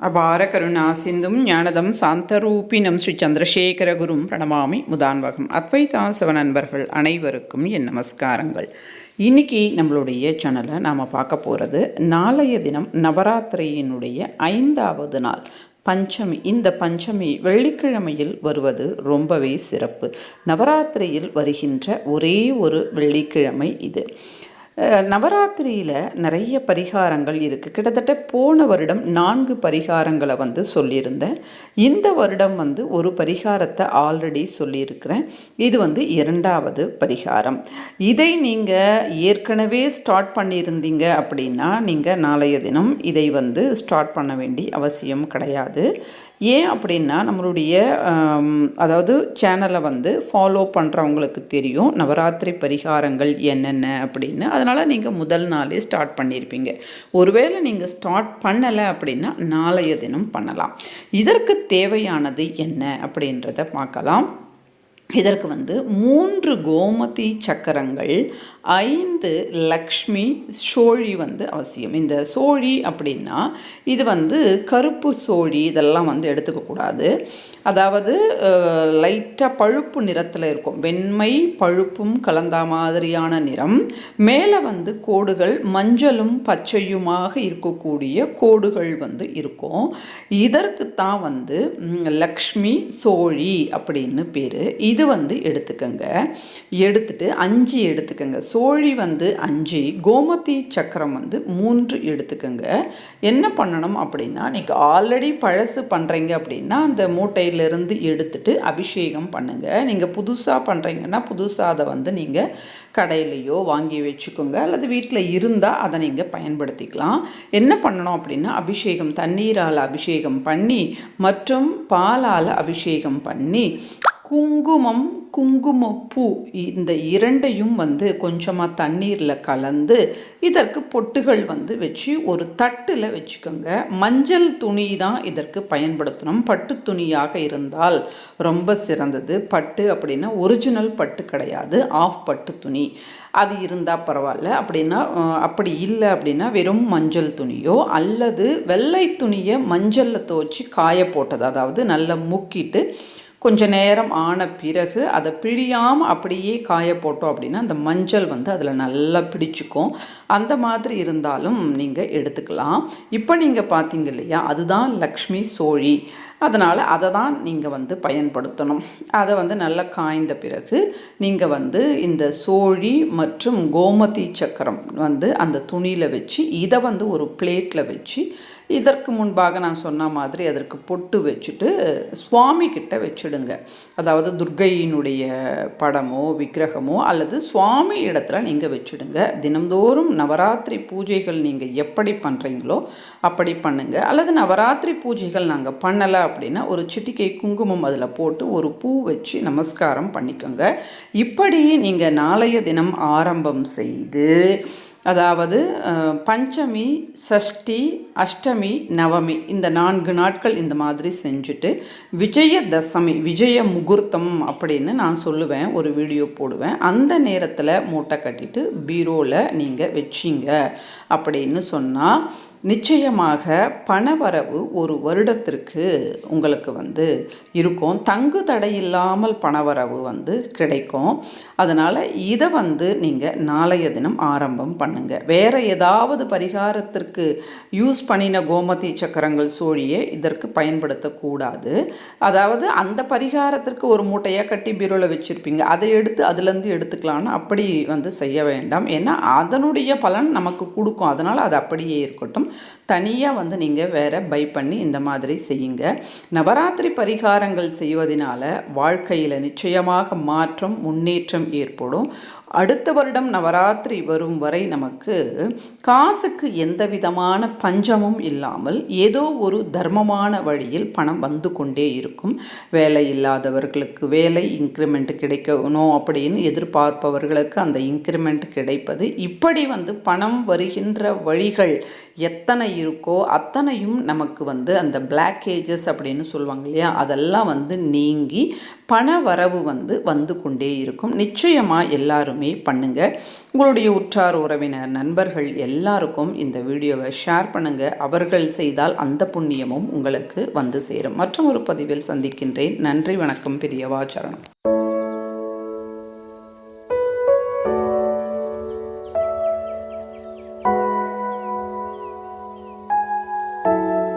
அபார கருணா சிந்தும் ஞானதம் சாந்தரூபினம் ஸ்ரீ சந்திரசேகர குரும் பிரணமாமி முதான்வகம். அத்வைதாசவ நண்பர்கள் அனைவருக்கும் என் நமஸ்காரங்கள். இன்னைக்கு நம்மளுடைய சேனலை நாம் பார்க்க போகிறது நாளைய தினம் நவராத்திரியினுடைய ஐந்தாவது நாள். பஞ்சமி. இந்த பஞ்சமி வெள்ளிக்கிழமையில் வருவது ரொம்பவே சிறப்பு. நவராத்திரியில் வருகின்ற ஒரே ஒரு வெள்ளிக்கிழமை இது. நவராத்திரியில் நிறைய பரிகாரங்கள் இருக்குது கிட்டத்தட்ட போன வருடம் நான்கு பரிகாரங்களை வந்து சொல்லியிருந்தேன். இந்த வருடம் வந்து ஒரு பரிகாரத்தை ஆல்ரெடி சொல்லியிருக்கிறேன். இது வந்து இரண்டாவது பரிகாரம். இதை நீங்கள் ஏற்கனவே ஸ்டார்ட் பண்ணியிருந்தீங்க அப்படின்னா நீங்கள் நாளைய தினம் இதை வந்து ஸ்டார்ட் பண்ண வேண்டிய அவசியம் கிடையாது. ஏன் அப்படின்னா நம்மளுடைய அதாவது சேனலை வந்து ஃபாலோ பண்ணுறவங்களுக்கு தெரியும் நவராத்திரி பரிகாரங்கள் என்னென்ன அப்படின்னு. அதனால் நீங்கள் முதல் நாளே ஸ்டார்ட் பண்ணியிருப்பீங்க ஒருவேளை நீங்கள் ஸ்டார்ட் பண்ணலை அப்படின்னா நாளைய தினம் பண்ணலாம். இதற்கு தேவையானது என்ன அப்படின்றத பார்க்கலாம். இதற்கு வந்து மூன்று கோமதி சக்கரங்கள் ஐந்து லக்ஷ்மி சோழி வந்து அவசியம். இந்த சோழி அப்படின்னா இது வந்து கருப்பு சோழி இதெல்லாம் வந்து எடுத்துக்கக்கூடாது அதாவது லைட்டாக பழுப்பு நிறத்தில் இருக்கும். வெண்மை பழுப்பும் கலந்த மாதிரியான நிறம். மேலே வந்து கோடுகள் மஞ்சளும் பச்சையுமாக இருக்கக்கூடிய கோடுகள் வந்து இருக்கும். இதற்கு தான் வந்து லக்ஷ்மி சோழி அப்படின்னு பேர். இது வந்து எடுத்துக்கங்க. எடுத்துட்டு அஞ்சு எடுத்துக்கங்க. சோழி வந்து அஞ்சு கோமதி சக்கரம் வந்து மூன்று எடுத்துக்கங்க. என்ன பண்ணணும் அப்படின்னா நீங்கள் ஆல்ரெடி பழசு பண்ணுறீங்க அப்படின்னா அந்த மூட்டையிலேருந்து எடுத்துட்டு அபிஷேகம் பண்ணுங்கள் நீங்கள் புதுசாக பண்ணுறீங்கன்னா புதுசாக அதை வந்து நீங்கள் கடையிலையோ வாங்கி வச்சுக்கோங்க. அல்லது வீட்டில் இருந்தால் அதை நீங்கள் பயன்படுத்திக்கலாம். என்ன பண்ணணும் அப்படின்னா அபிஷேகம் தண்ணீரால் அபிஷேகம் பண்ணி மற்றும் பாலால் அபிஷேகம் பண்ணி குங்குமம் குங்குமப்பூ இந்த இரண்டையும் வந்து கொஞ்சமாக தண்ணீரில் கலந்து இதற்கு பொட்டுகள் வந்து வச்சு ஒரு தட்டில் வச்சுக்கோங்க. மஞ்சள் துணி தான் இதற்கு பயன்படுத்தணும். பட்டு துணியாக இருந்தால் ரொம்ப சிறந்தது. பட்டு அப்படின்னா ஒரிஜினல் பட்டு கிடையாது. ஆஃப் பட்டு துணி. அது இருந்தால் பரவாயில்ல. அப்படின்னா அப்படி இல்லை அப்படின்னா வெறும் மஞ்சள் துணியோ அல்லது வெள்ளை துணியை மஞ்சளில் துவச்சி காய போட்டது. அதாவது நல்லா முக்கிட்டு கொஞ்ச நேரம் ஆன பிறகு அதை பிழியாமல் அப்படியே காய போட்டோம் அப்படின்னா அந்த மஞ்சள் வந்து அதில் நல்லா பிடிச்சிக்கும். அந்த மாதிரி இருந்தாலும் நீங்கள் எடுத்துக்கலாம். இப்போ நீங்கள் பார்த்தீங்க இல்லையா அதுதான் லக்ஷ்மி சோழி. அதனால் அதை தான் நீங்கள் வந்து பயன்படுத்தணும். அதை வந்து நல்லா காய்ந்த பிறகு நீங்கள் வந்து இந்த சோழி மற்றும் கோமதி சக்கரம் வந்து அந்த துணியில் வச்சு இதை வந்து ஒரு பிளேட்டில் வச்சு இதற்கு முன்பாக நான் சொன்ன மாதிரி அதற்கு பொட்டு வச்சுட்டு சுவாமி கிட்ட வச்சுடுங்க. அதாவது துர்கையினுடைய படமோ விக்கிரகமோ அல்லது சுவாமி இடத்துல நீங்கள் வச்சுடுங்க. தினந்தோறும் நவராத்திரி பூஜைகள் நீங்கள் எப்படி பண்ணுறீங்களோ அப்படி பண்ணுங்கள் அல்லது நவராத்திரி பூஜைகள் நாங்கள் பண்ணலை அப்படின்னா ஒரு சிட்டிக்கை குங்குமம் அதில் போட்டு ஒரு பூ வச்சு நமஸ்காரம் பண்ணிக்கோங்க. இப்படி நீங்கள் நாளைய தினம் ஆரம்பம் செய்து அதாவது பஞ்சமி சஷ்டி அஷ்டமி நவமி இந்த நான்கு நாட்கள் இந்த மாதிரி செஞ்சுட்டு விஜயதசமி விஜய முகூர்த்தம் அப்படின்னு நான் சொல்லுவேன் ஒரு வீடியோ போடுவேன். அந்த நேரத்தில் மூட்டை கட்டிட்டு பீரோவில் நீங்கள் வச்சிங்க அப்படின்னு சொன்னால் நிச்சயமாக பணவரவு ஒரு வருடத்திற்கு உங்களுக்கு வந்து இருக்கும். தங்கு தடை இல்லாமல் பணவரவு வந்து கிடைக்கும். அதனால் இதை வந்து நீங்கள் நாளைய தினம் ஆரம்பம் பண்ணுங்கள் வேறு ஏதாவது பரிகாரத்திற்கு யூஸ் பண்ணின கோமதி சக்கரங்கள் சோழியை இதற்கு பயன்படுத்தக்கூடாது. அதாவது அந்த பரிகாரத்திற்கு ஒரு மூட்டையாக கட்டி பீரோவில் வச்சுருப்பீங்க. அதை எடுத்து அதுலேருந்து எடுத்துக்கலான்னு அப்படி வந்து செய்ய வேண்டாம். ஏன்னா அதனுடைய பலன் நமக்கு கொடுக்கும். அதனால் அது அப்படியே இருக்கட்டும். தனியாக வந்து நீங்கள் வேறு பை பண்ணி இந்த மாதிரி செய்யுங்க. நவராத்திரி பரிகாரங்கள் செய்வதனால வாழ்க்கையில் நிச்சயமாக மாற்றம் முன்னேற்றம் ஏற்படும். அடுத்த வருடம் நவராத்திரி வரும் வரை நமக்கு காசுக்கு எந்த விதமான பஞ்சமும் இல்லாமல் ஏதோ ஒரு தர்மமான வழியில் பணம் வந்து கொண்டே இருக்கும். வேலை இல்லாதவர்களுக்கு வேலை இன்க்ரிமெண்ட் கிடைக்கணும் அப்படின்னு எதிர்பார்ப்பவர்களுக்கு அந்த இன்க்ரிமெண்ட் கிடைப்பது. இப்படி வந்து பணம் வருகின்ற வழிகள் எத்தனை இருக்கோ அத்தனையும் நமக்கு வந்து அந்த பிளாக்கேஜஸ் அப்படின்னு சொல்லுவாங்க இல்லையா? அதெல்லாம் வந்து நீங்கி பண வரவு வந்து வந்து கொண்டே இருக்கும். நிச்சயமாக எல்லாருமே பண்ணுங்கள் உங்களுடைய உற்றார் உறவினர் நண்பர்கள் எல்லாருக்கும் இந்த வீடியோவை ஷேர் பண்ணுங்கள் அவர்கள் செய்தால் அந்த புண்ணியமும் உங்களுக்கு வந்து சேரும். மற்றும் ஒரு பதிவில் சந்திக்கின்றேன். நன்றி வணக்கம் பெரியவாச்சரணம்